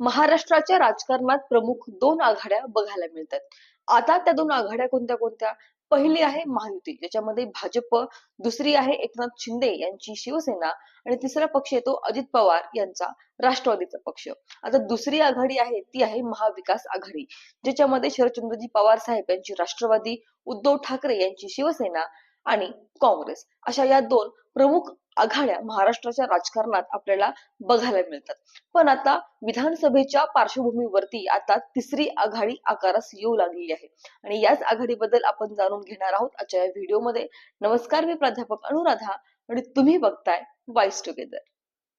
महाराष्ट्राच्या राजकारणात प्रमुख दोन आघाड्या बघायला मिळतात. आता त्या दोन आघाड्या कोणत्या कोणत्या? पहिली आहे महायुती ज्याच्यामध्ये भाजप दुसरी आहे एकनाथ शिंदे यांची शिवसेना आणि तिसरा पक्ष येतो अजित पवार यांचा राष्ट्रवादीचा पक्ष. आता दुसरी आघाडी आहे ती आहे महाविकास आघाडी ज्याच्यामध्ये शरदचंद्रजी पवार साहेब यांची राष्ट्रवादी उद्धव ठाकरे यांची शिवसेना आणि काँग्रेस. अशा या दोन प्रमुख आघाड्या महाराष्ट्राच्या राजकारणात आपल्याला बघायला मिळतात. पण आता विधानसभेच्या पार्श्वभूमीवरती आता तिसरी आघाडी आकारास येऊ लागलेली आहे. आणि याच आघाडीबद्दल आपण जाणून घेणार आहोत आजच्या या व्हिडिओमध्ये. नमस्कार मी प्राध्यापक अनुराधा आणि तुम्ही बघताय वाईस टुगेदर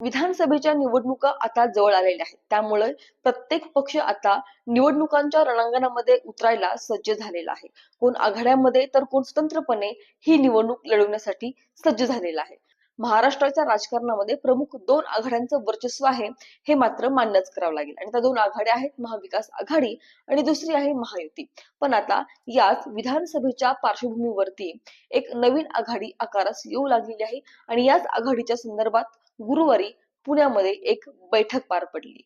विधानसभेच्या निवडणुका आता जवळ आलेल्या आहेत. त्यामुळे प्रत्येक पक्ष आता निवडणुकांच्या रणांगणामध्ये उतरायला सज्ज झालेला आहे. कोण आघाड्यामध्ये तर कोण स्वतंत्रपणे ही निवडणूक लढवण्यासाठी सज्ज झालेला आहे. महाराष्ट्राच्या राजकारणामध्ये प्रमुख दोन आघाड्यांचं वर्चस्व आहे हे मात्र मान्यच करावं लागेल. आणि त्या दोन आघाड्या आहेत महाविकास आघाडी आणि दुसरी आहे महायुती. पण आता याच विधानसभेच्या पार्श्वभूमीवरती एक नवीन आघाडी आकारास येऊ लागलेली आहे आणि याच आघाडीच्या संदर्भात गुरुवारी पुण्यामध्ये एक बैठक पार पडली.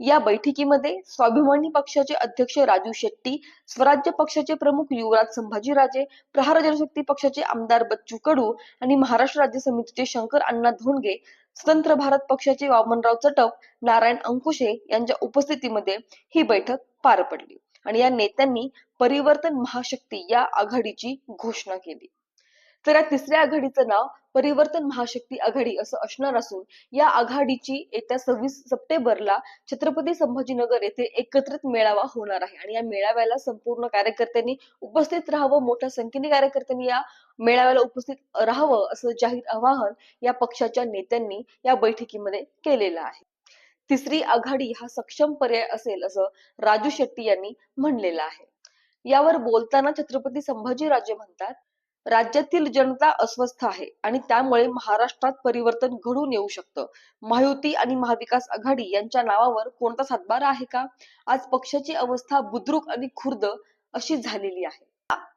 या बैठकीमध्ये स्वाभिमानी पक्षाचे अध्यक्ष राजू शेट्टी स्वराज्य पक्षाचे प्रमुख युवराज संभाजीराजे प्रहार जनशक्ती पक्षाचे आमदार बच्चू कडू आणि महाराष्ट्र राज्य समितीचे शंकर अण्णा धोंडगे स्वतंत्र भारत पक्षाचे वामनराव चटप नारायण अंकुशे यांच्या उपस्थितीमध्ये ही बैठक पार पडली आणि या नेत्यांनी परिवर्तन महाशक्ती या आघाडीची घोषणा केली. तर या तिसऱ्या आघाडीचं नाव परिवर्तन महाशक्ती आघाडी असं असणार असून या आघाडीची येत्या सव्वीस सप्टेंबरला छत्रपती संभाजीनगर येथे एकत्रित मेळावा होणार आहे. आणि या मेळाव्याला संपूर्ण कार्यकर्त्यांनी उपस्थित राहावं मोठ्या संख्येने कार्यकर्त्यांनी या मेळाव्याला उपस्थित राहावं असं जाहीर आवाहन या पक्षाच्या नेत्यांनी या बैठकीमध्ये केलेलं आहे. तिसरी आघाडी हा सक्षम पर्याय असेल असं राजू शेट्टी यांनी म्हणलेलं आहे. यावर बोलताना छत्रपती संभाजीराजे म्हणतात राज्यातील जनता अस्वस्थ आहे आणि त्यामुळे महाराष्ट्रात परिवर्तन घडून येऊ शकतं. महायुती आणि महाविकास आघाडी यांच्या नावावर कोणता सातबारा आहे का? आज पक्षाची अवस्था बुद्रुक आणि खुर्द अशी झालेली आहे.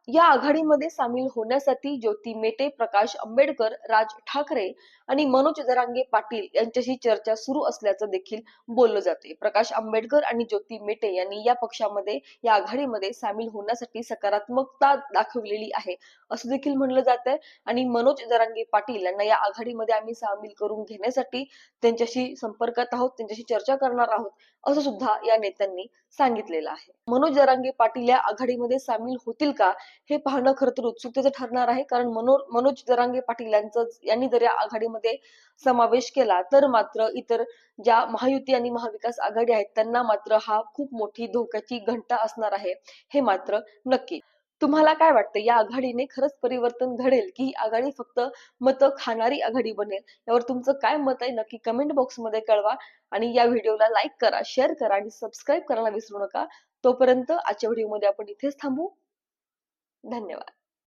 या आघाडीमध्ये सामील होण्यासाठी ज्योती मेटे प्रकाश आंबेडकर राज ठाकरे आणि मनोज जरांगे पाटील यांच्याशी चर्चा सुरू असल्याचं देखील बोललं जाते प्रकाश आंबेडकर आणि ज्योती मेटे यांनी या पक्षामध्ये या आघाडीमध्ये सामील होण्यासाठी सकारात्मकता दाखवलेली आहे असं देखील म्हणलं जात आहे आणि मनोज जरांगे पाटील यांना या आघाडीमध्ये आम्ही सामील करून घेण्यासाठी त्यांच्याशी संपर्कात आहोत त्यांच्याशी चर्चा करणार आहोत असं सुद्धा या नेत्यांनी सांगितलेलं आहे. मनोज जरांगे पाटील या आघाडीमध्ये सामील होतील का? हे पाहणं खरं तर उत्सुकतेचं ठरणार आहे. कारण मनो मनोज दरांगे पाटील यांचं यांनी जर या आघाडीमध्ये समावेश केला. तर मात्र इतर ज्या महायुती आणि महाविकास आघाडी आहेत त्यांना मात्र हा खूप मोठी धोक्याची घंटा असणार आहे. हे मात्र नक्की. तुम्हाला काय वाटतं? या आघाडीने खरंच परिवर्तन घडेल की ही आघाडी फक्त मतं खाणारी आघाडी बनेल? यावर तुमचं काय मत आहे? नक्की कमेंट बॉक्समध्ये कळवा. आणि या व्हिडिओला लाईक करा शेअर करा आणि सबस्क्राईब करायला विसरू नका. तोपर्यंत आजच्या व्हिडिओमध्ये आपण इथेच थांबू. धन्यवाद